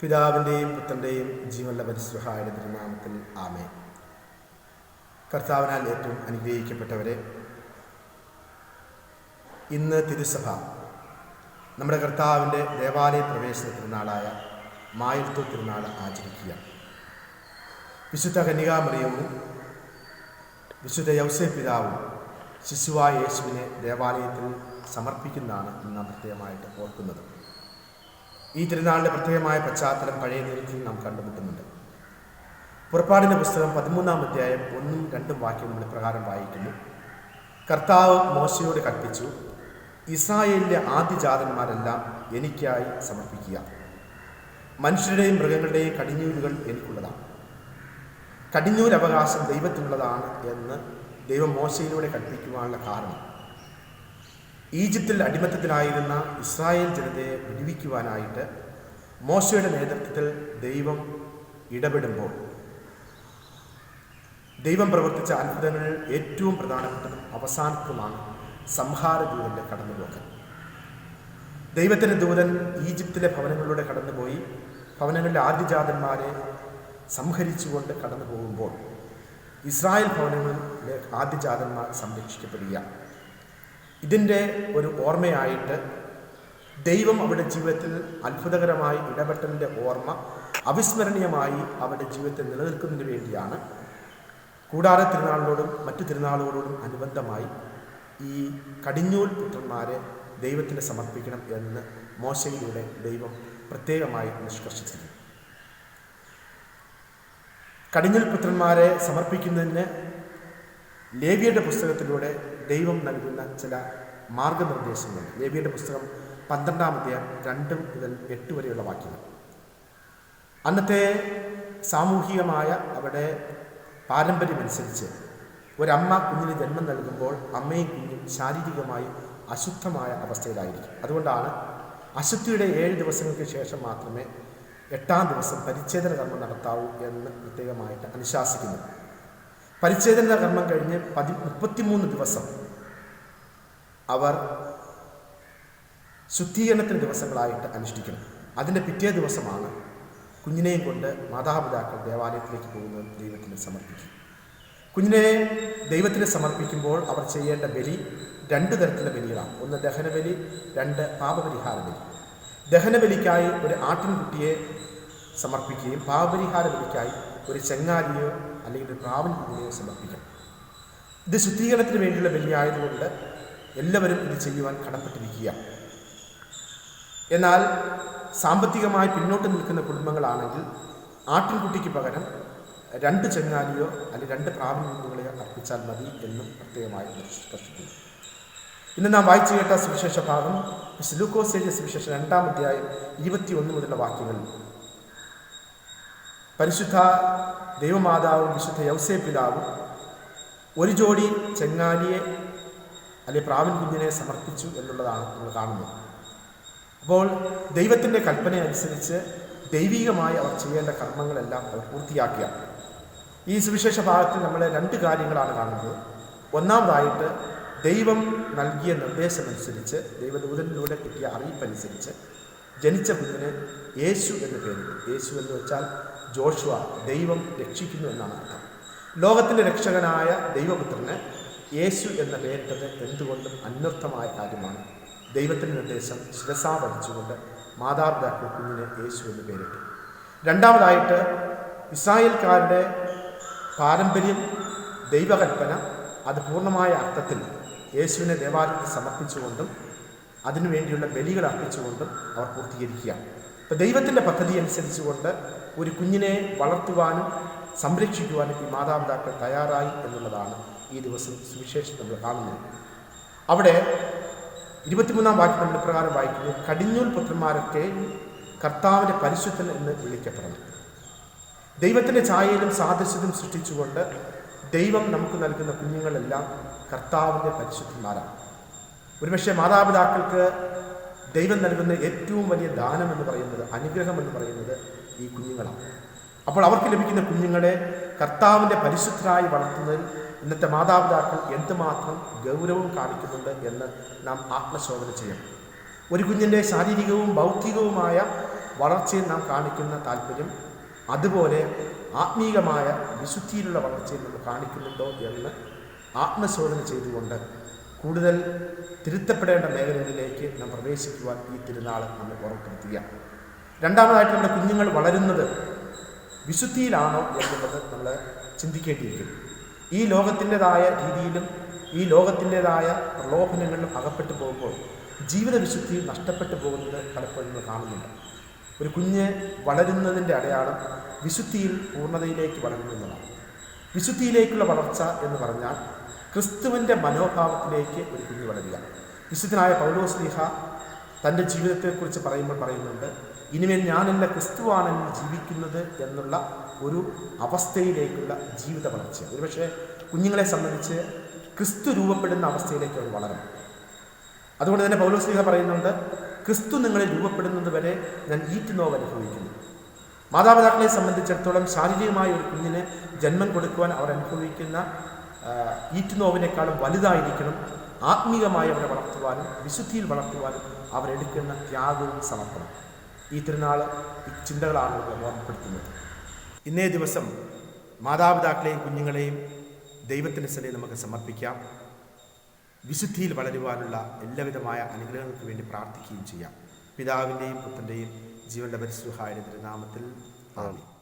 പിതാവിന്റെയും പുത്രന്റെയും ജീവനുള്ള പരിശുഹായുടെ തിരുനാമത്തിൽ ആമേ കർത്താവിനാൽ ഏറ്റവും അനുഗ്രഹിക്കപ്പെട്ടവരെ ഇന്ന് തിരുസഭ നമ്മുടെ കർത്താവിന്റെ ദേവാലയ പ്രവേശന തിരുനാളായ മായത്വ തിരുനാൾ ആചരിക്കുക. വിശുദ്ധ കന്യകാമറിയവും വിശുദ്ധ യൗസേ പിതാവും ശിശുവായ യേശുവിനെ ദേവാലയത്തിൽ സമർപ്പിക്കുന്നതാണ് ഇന്ന് പ്രത്യേകമായിട്ട് ഓർക്കുന്നത്. ഈ തിരുനാളിന്റെ പ്രത്യേകമായ പശ്ചാത്തലം പഴയ നിരത്തിൽ നാം കണ്ടുമുട്ടുന്നുണ്ട്. പുറപ്പാടിന്റെ പുസ്തകം പതിമൂന്നാം അധ്യായം ഒന്നും രണ്ടും വാക്യം നമ്മൾ പ്രകാരം വായിക്കുന്നു. കർത്താവ് മോശയോട് കൽപ്പിച്ചു ഇസ്രായേലിലെ ആദ്യജാതന്മാരെല്ലാം എനിക്കായി സമർപ്പിക്കുക. മനുഷ്യരുടെയും മൃഗങ്ങളുടെയും കടിഞ്ഞൂലുകൾ എനിക്കുള്ളതാണ്. കടിഞ്ഞൂരവകാശം ദൈവത്തിനുള്ളതാണ് എന്ന് ദൈവം മോശയിലൂടെ കൽപ്പിക്കുവാനുള്ള കാരണം. ഈജിപ്തിൽ അടിമത്തത്തിലായിരുന്ന ഇസ്രായേൽ ജനതയെ വിടുവിക്കുവാനായിട്ട് മോശയുടെ നേതൃത്വത്തിൽ ദൈവം ഇടപെടുമ്പോൾ ദൈവം പ്രവർത്തിച്ച അത്ഭുതങ്ങളിൽ ഏറ്റവും പ്രധാനപ്പെട്ടതും അവസാനത്തുമാണ് സംഹാര ദൂതന്റെ കടന്നുപോക്ക് ദൈവത്തിന്റെ ദൂതൻ ഈജിപ്തിലെ ഭവനങ്ങളിലൂടെ കടന്നുപോയി ഭവനങ്ങളിലെ ആദ്യജാതന്മാരെ സംഹരിച്ചുകൊണ്ട് കടന്നു പോകുമ്പോൾ ഇസ്രായേൽ ഭവനങ്ങളിലെ ആദ്യജാതന്മാർ സംരക്ഷിക്കപ്പെടുക. ഇതിന്റെ ഒരു ഓർമ്മയായിട്ട് ദൈവം അവരുടെ ജീവിതത്തിൽ അത്ഭുതകരമായി ഇടപെട്ടതിന്റെ ഓർമ്മ അവിസ്മരണീയമായി അവരുടെ ജീവിതത്തിൽ നിലനിൽക്കുന്നതിന് വേണ്ടിയാണ്. കൂടാര തിരുനാളിനോടും മറ്റു തിരുനാളുകളോടും അനുബന്ധമായി ഈ കടിഞ്ഞൂൽ പുത്രന്മാരെ ദൈവത്തിന് സമർപ്പിക്കണം എന്ന് മോശയിലൂടെ ദൈവം പ്രത്യേകമായി നിഷ്കർഷിച്ചിരുന്നു. കടിഞ്ഞൂൽ പുത്രന്മാരെ സമർപ്പിക്കുന്നതിന് ലേവിയുടെ പുസ്തകത്തിലൂടെ ദൈവം നൽകുന്ന ചില മാർഗനിർദ്ദേശങ്ങൾ. ലേവിയുടെ പുസ്തകം പന്ത്രണ്ടാം അധ്യായം രണ്ട് മുതൽ എട്ട് വരെയുള്ള വാക്യങ്ങൾ. അന്നത്തെ സാമൂഹികമായ അവിടെ പാരമ്പര്യമനുസരിച്ച് ഒരമ്മ കുഞ്ഞിന് ജന്മം നൽകുമ്പോൾ അമ്മയും കുഞ്ഞും ശാരീരികമായി അശുദ്ധമായ അവസ്ഥയിലായിരിക്കും. അതുകൊണ്ടാണ് അശുദ്ധിയുടെ ഏഴ് ദിവസങ്ങൾക്ക് ശേഷം മാത്രമേ എട്ടാം ദിവസം പരിച്ഛേദന കർമ്മം നടത്താവൂ എന്ന് പ്രത്യേകമായിട്ട് അനുശാസിക്കുന്നു പരിച്ഛേദന കർമ്മം കഴിഞ്ഞ് പതി മുപ്പത്തിമൂന്ന് ദിവസം അവർ ശുദ്ധീകരണത്തിന് ദിവസങ്ങളായിട്ട് അനുഷ്ഠിക്കണം. അതിന്റെ പിറ്റേ ദിവസമാണ് കുഞ്ഞിനെയും കൊണ്ട് മാതാപിതാക്കൾ ദേവാലയത്തിലേക്ക് പോകുന്നത് ദൈവത്തിന് സമർപ്പിക്കും കുഞ്ഞിനെ ദൈവത്തിന് സമർപ്പിക്കുമ്പോൾ അവർ ചെയ്യേണ്ട ബലി രണ്ട് തരത്തിലുള്ള ബലികളാണ്. ഒന്ന് ദഹനബലി രണ്ട് പാപപരിഹാര ബലി ദഹനബലിക്കായി ഒരു ആട്ടിൻകുട്ടിയെ സമർപ്പിക്കുകയും പാപപരിഹാര ബലിക്കായി ഒരു ചെങ്ങാലിയോ അല്ലെങ്കിൽ ഒരു പ്രാവൻ കുഞ്ഞിനെയോ സമർപ്പിക്കണം. ഇത് ശുദ്ധീകരണത്തിന് വേണ്ടിയുള്ള ബലിയായതുകൊണ്ട് എല്ലാവരും ഇത് ചെയ്യുവാൻ കടപ്പെട്ടിരിക്കുക. എന്നാൽ സാമ്പത്തികമായി പിന്നോട്ട് നിൽക്കുന്ന കുടുംബങ്ങളാണെങ്കിൽ ആട്ടിൻകുട്ടിക്ക് പകരം രണ്ട് ചെങ്ങാലിയോ അല്ലെങ്കിൽ രണ്ട് പ്രാവിനുകളെയോ അർപ്പിച്ചാൽ മതി എന്നും പ്രത്യേകമായി നിഷ്കർഷിക്കുന്നു ഇന്ന് നാം വായിച്ചു കേട്ട സുവിശേഷ ഭാഗം ലൂക്കോസ് എഴുതിയ സുവിശേഷം രണ്ടാം അധ്യായം ഇരുപത്തി ഒന്ന് മുതലുള്ള വാക്യങ്ങളിൽ പരിശുദ്ധ ദൈവമാതാവും വിശുദ്ധ യൗസേ പിതാവും ഒരു ജോഡി ചെങ്ങാലിയെ അല്ലെ പ്രാവിൻ കുഞ്ഞിനെ സമർപ്പിച്ചു എന്നുള്ളതാണ് നമ്മൾ കാണുന്നത്. അപ്പോൾ ദൈവത്തിന്റെ കൽപ്പന അനുസരിച്ച് ദൈവികമായി അവർ ചെയ്യേണ്ട കർമ്മങ്ങളെല്ലാം അവർ പൂർത്തിയാക്കിയ. ഈ സുവിശേഷ ഭാഗത്തിൽ നമ്മൾ രണ്ട് കാര്യങ്ങളാണ് കാണുന്നത്. ഒന്നാമതായിട്ട് ദൈവം നൽകിയ നിർദ്ദേശമനുസരിച്ച് ദൈവദൂതനിലൂടെ കിട്ടിയ അറിയിപ്പനുസരിച്ച് ജനിച്ച കുഞ്ഞിന് യേശു എന്ന് പേരിട്ടു യേശു എന്ന് വെച്ചാൽ ജോഷുവ ദൈവം രക്ഷിക്കുന്നു എന്നാണ് അർത്ഥം. ലോകത്തിന്റെ രക്ഷകനായ ദൈവപുത്രന് യേശു എന്ന പേരിട്ടത് എന്തുകൊണ്ടും അന്വർത്ഥമായ കാര്യമാണ്. ദൈവത്തിന്റെ നിർദ്ദേശം ശിരസാ പഠിച്ചുകൊണ്ട് മാതാപിതാക്കൾ കുഞ്ഞിന് യേശു എന്ന് പേരിട്ടു. രണ്ടാമതായിട്ട് ഇസ്രായേൽക്കാരുടെ പാരമ്പര്യം ദൈവകൽപ്പന അത് പൂർണമായ അർത്ഥത്തിൽ യേശുവിനെ ദേവാലയത്തിൽ സമർപ്പിച്ചുകൊണ്ടും അതിനുവേണ്ടിയുള്ള ബലികൾ അർപ്പിച്ചുകൊണ്ടും അവർ പൂർത്തീകരിക്കുക ഇപ്പം ദൈവത്തിന്റെ പദ്ധതി അനുസരിച്ചുകൊണ്ട് ഒരു കുഞ്ഞിനെ വളർത്തുവാനും സംരക്ഷിക്കുവാനും ഈ മാതാപിതാക്കൾ തയ്യാറായി എന്നുള്ളതാണ് ഈ ദിവസം സുവിശേഷം നമ്മൾ കാണുന്നത്. അവിടെ ഇരുപത്തിമൂന്നാം വാക്യം നമ്മൾ പ്രകാരം വായിക്കുന്നു. കടിഞ്ഞൂൽ പുത്രന്മാരൊക്കെ കർത്താവിന്റെ പരിശുദ്ധൻ എന്ന് വിളിക്കപ്പെടുന്നു ദൈവത്തിന്റെ ഛായയിലും സാദൃശ്യത്തിലും സൃഷ്ടിച്ചുകൊണ്ട് ദൈവം നമുക്ക് നൽകുന്ന കുഞ്ഞുങ്ങളെല്ലാം കർത്താവിന്റെ പരിശുദ്ധന്മാരാണ്. ഒരുപക്ഷെ മാതാപിതാക്കൾക്ക് ദൈവം നൽകുന്ന ഏറ്റവും വലിയ ദാനം എന്ന് പറയുന്നത് അനുഗ്രഹം എന്ന് പറയുന്നത് ഈ കുഞ്ഞുങ്ങളാണ്. അപ്പോൾ അവർക്ക് ലഭിക്കുന്ന കുഞ്ഞുങ്ങളെ കർത്താവിന്റെ പരിശുദ്ധരായി വളർത്തുന്നതിൽ ഇന്നത്തെ മാതാപിതാക്കൾ എന്തുമാത്രം ഗൗരവം കാണിക്കുന്നുണ്ട് എന്ന് നാം ആത്മശോധന ചെയ്യണം. ഒരു കുഞ്ഞിന്റെ ശാരീരികവും ബൗദ്ധികവുമായ വളർച്ചയിൽ നാം കാണിക്കുന്ന താല്പര്യം അതുപോലെ ആത്മീകമായ വിശുദ്ധിയിലുള്ള വളർച്ചയിൽ നമ്മൾ കാണിക്കുന്നുണ്ടോ എന്ന് ആത്മശോധന ചെയ്തുകൊണ്ട് കൂടുതൽ തിരുത്തപ്പെടേണ്ട മേഖലകളിലേക്ക് നാം പ്രവേശിക്കുവാൻ ഈ തിരുനാൾ നമ്മെ ഓർമ്മപ്പെടുത്തുക. രണ്ടാമതായിട്ട് നമ്മുടെ കുഞ്ഞുങ്ങൾ വളരുന്നത് വിശുദ്ധിയിലാണോ എന്നുള്ളത് നമ്മൾ ചിന്തിക്കേണ്ടിയിരിക്കുന്നു. ഈ ലോകത്തിന്റെതായ രീതിയിലും ഈ ലോകത്തിന്റെതായ പ്രലോഭനങ്ങളിലും അകപ്പെട്ടു പോകുമ്പോൾ ജീവിത വിശുദ്ധി നഷ്ടപ്പെട്ടു പോകുന്നത് പലപ്പോഴും കാണുന്നുണ്ട്. ഒരു കുഞ്ഞ് വളരുന്നതിന്റെ അടയാളം വിശുദ്ധിയിൽ പൂർണതയിലേക്ക് വളരുന്നതാണ്. വിശുദ്ധിയിലേക്കുള്ള വളർച്ച എന്ന് പറഞ്ഞാൽ ക്രിസ്തുവിന്റെ മനോഭാവത്തിലേക്ക് ഒരു കുഞ്ഞ് വളരുക. വിശുദ്ധനായ പൗലോസ് ലീഹ തന്റെ ജീവിതത്തെക്കുറിച്ച് പറയുമ്പോൾ പറയുന്നുണ്ട് ഇനിമേൽ ഞാനല്ല ക്രിസ്തുവാണെന്ന് ജീവിക്കുന്നത് എന്നുള്ള ഒരു അവസ്ഥയിലേക്കുള്ള ജീവിത വളർച്ച. ഒരുപക്ഷെ കുഞ്ഞുങ്ങളെ സംബന്ധിച്ച് ക്രിസ്തു രൂപപ്പെടുന്ന അവസ്ഥയിലേക്ക് അവർ വളരണം. അതുകൊണ്ട് തന്നെ പൗലോസ് ലീഹ പറയുന്നുണ്ട് ക്രിസ്തു നിങ്ങളെ രൂപപ്പെടുന്നത് വരെ ഞാൻ ഈറ്റുനോവ് അനുഭവിക്കുന്നു. മാതാപിതാക്കളെ സംബന്ധിച്ചിടത്തോളം ശാരീരികമായ ഒരു കുഞ്ഞിന് ജന്മം കൊടുക്കുവാൻ അവർ അനുഭവിക്കുന്ന ഈറ്റുനോവിനേക്കാളും വലുതായിരിക്കണം ആത്മീകമായി അവരെ വളർത്തുവാനും വിശുദ്ധിയിൽ വളർത്തുവാനും അവരെടുക്കുന്ന ത്യാഗവും സമർപ്പണം. ഈ തിരുനാൾ ഈ ചിന്തകളാണ് ഓർമ്മപ്പെടുത്തുന്നത്. ഇന്നേ ദിവസം മാതാപിതാക്കളെയും കുഞ്ഞുങ്ങളെയും ദൈവത്തിന്റെ സ്ഥലയിൽ നമുക്ക് സമർപ്പിക്കാം. വിശുദ്ധിയിൽ വളരുവാനുള്ള എല്ലാവിധമായ അനുഗ്രഹങ്ങൾക്ക് വേണ്ടി പ്രാർത്ഥിക്കുകയും ചെയ്യാം. പിതാവിന്റെയും പുത്രന്റെയും ജീവന്റെ പരിശുഹായ തിരുനാമത്തിൽ ആമീൻ.